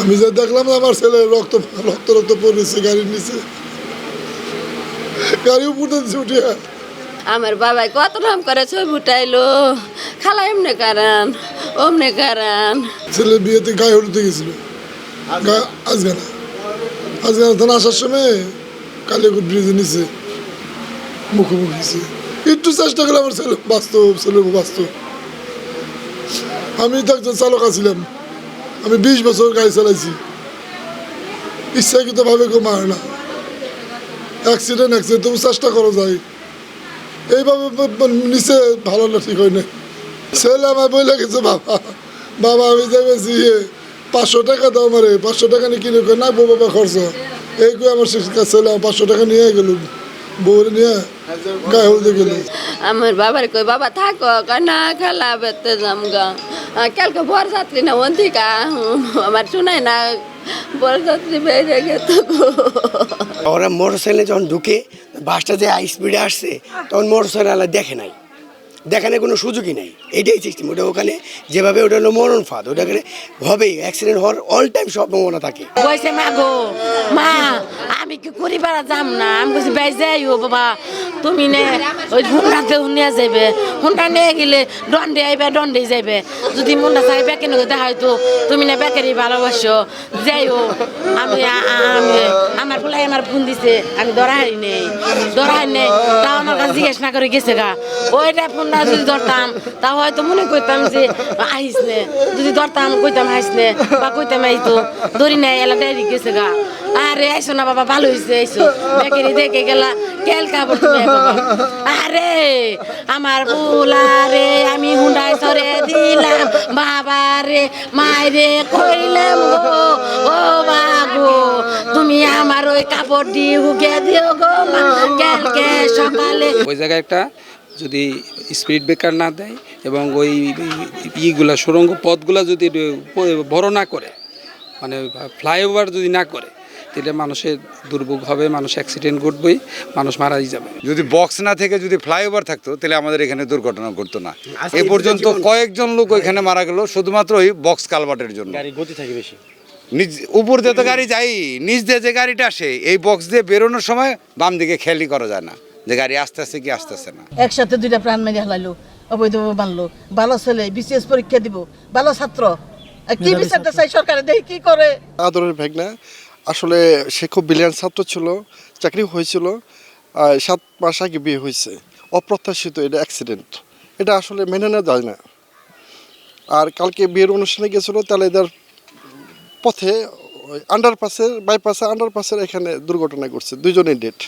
আমি যা দেখলাম আমার ছেলে রক্ত রক্ত রক্ত পড়েছে গাড়ির নিচে। গাড়ি উপর উঠিয়া। আমার বাবাই কত নাম করে ছবি উঠাইলো খালা এমনি কারান অমনে কারান। ছেলে বিয়েতে গায়ে হলুদে গেছিল। আজগানা। আজগানা থানা আসার সময় কালীকুট ব্রিজের নিচে মুখোমুখি। একটু চেষ্টা করলে আমার ছেলে বাস্তব ছেলে বাস্তব আমি তো একজন চালক আছিলাম। আমি বিশ বছর গাড়ি চালাইছি। ইচ্ছাকৃত ভাবে কেউ মারে না। অ্যাক্সিডেন্ট অ্যাক্সিডেন্ট তবু চেষ্টা করা যায়। এইভাবে নিচে ভালো না, ঠিক হয় না ছেলে আমার বলে গেছে, বাবা বাবা, আমি যাবেছি পাঁচশো টাকা দাও আমারে, পাঁচশো টাকা নিয়ে কিনে না বউ বাবা খরচ। এই কই আমার ছেলে পাঁচশো টাকা নিয়ে গেল। বউরে নিয়ে গায়ে হলদে গেল। আমার বাবার কই, বাবা, থাকো না খেলা বেতে যাম গা। কালকে বর যাত্রী না অন্তিকা আমার শুনাই না বর যাত্রী বেড়ে গেত ওরা মোটর সাইকেলে যখন ঢুকে বাসটা যে হাই স্পিডে আসছে তখন মোটর সাইকেল দেখে নাই। দেখানোর কোনো সুযোগই নাই। এটাই সিস্টেম ওটা ওখানে যেভাবে ওটা হলো মরণ ফাঁদ ওটাকে হবেই। অ্যাক্সিডেন্ট হওয়ার অল টাইম সম্ভাবনা থাকে। কইছে মা গো মা আমি কি করি পারা যাম না? আমি কইছি বাই যাই ও বাবা। তুমি নে ওই হুন্ডাতে নিয়ে যাবে হুন্ডা নিয়ে গেলে দণ্ডে আইবে দণ্ডে যাইবে। যদি মুন্ডা চাই বেকে নগে দেখাই তো তুমি না বেকারি ভালোবাসো। যাই ও আমি আমি আমার ফুলাই আমার ফোন দিছে আমি ধরা হারি নেই ধরা হারি নেই। তাও আমার কাছে জিজ্ঞেস না করে গেছে গা। ওইটা ফোনটা যদি ধরতাম তা হয়তো মনে করতাম যে আহিস নে। যদি ধরতাম কইতাম হাইস নে বা কইতাম এই তো ধরি নাই এলা ডাইরি গেছে গা। আরে, আইসো না বাবা, ভালো হয়েছে আইসো। বেকারি দেখে গেলা, কেল কাপড় আরে, আমার ফুলা রে, আমি হুন্ডাই সরে দিলাম, বাবা রে মায়েরে কইলাম গো, ও মা তুমি আমার ওই কাপড় দিয়ে হুকে দিও গো মা কালকে সকালে। ওই জায়গায় একটা যদি স্পিড ব্রেকার না দেয় এবং ওই ইগুলা সুরঙ্গ পথগুলা যদি বড় না করে মানে ফ্লাইওভার যদি না করে তাহলে মানুষের দুর্ভোগ হবে মানুষ অ্যাক্সিডেন্ট ঘটবেই মানুষ মারাই যাবে। যদি বক্স না থেকে যদি ফ্লাইওভার থাকতো তাহলে আমাদের এখানে দুর্ঘটনা ঘটতো না। এ পর্যন্ত কয়েকজন লোক ওইখানে মারা গেল শুধুমাত্র ওই বক্স কালভার্টের জন্য। গাড়ি গতি থাকে বেশি। নিজ উপর দিয়ে তো গাড়ি যাই নিচ দিয়ে যে গাড়িটা আসে এই বক্স দিয়ে বেরোনোর সময় বাম দিকে খেয়ালই করা যায় না যে গাড়ি আস্তে আস্তে কি আস্তে আস্তে না। একসাথে দুইটা প্রাণ মেরে হালাইলো অবৈধভাবে মানলো ভালো ছেলে বিসিএস পরীক্ষা দিব ভালো ছাত্র। কি বিচারতে চাই সরকারে দেখি কি করে? আদরের ভেগনা আসলে সে খুব বিলিয়ান ছাত্র ছিল, চাকরি হয়েছিল সাত মাস আগে বিয়ে হয়েছে। অপ্রত্যাশিত এটা অ্যাক্সিডেন্ট এটা আসলে মেনে নেওয়া যায় না। আর কালকে বিয়ের অনুষ্ঠানে গেছিল তাহলে এদের পথে আন্ডারপাসের বাইপাসে আন্ডারপাসের এখানে দুর্ঘটনা ঘটছে দুজনের ডেট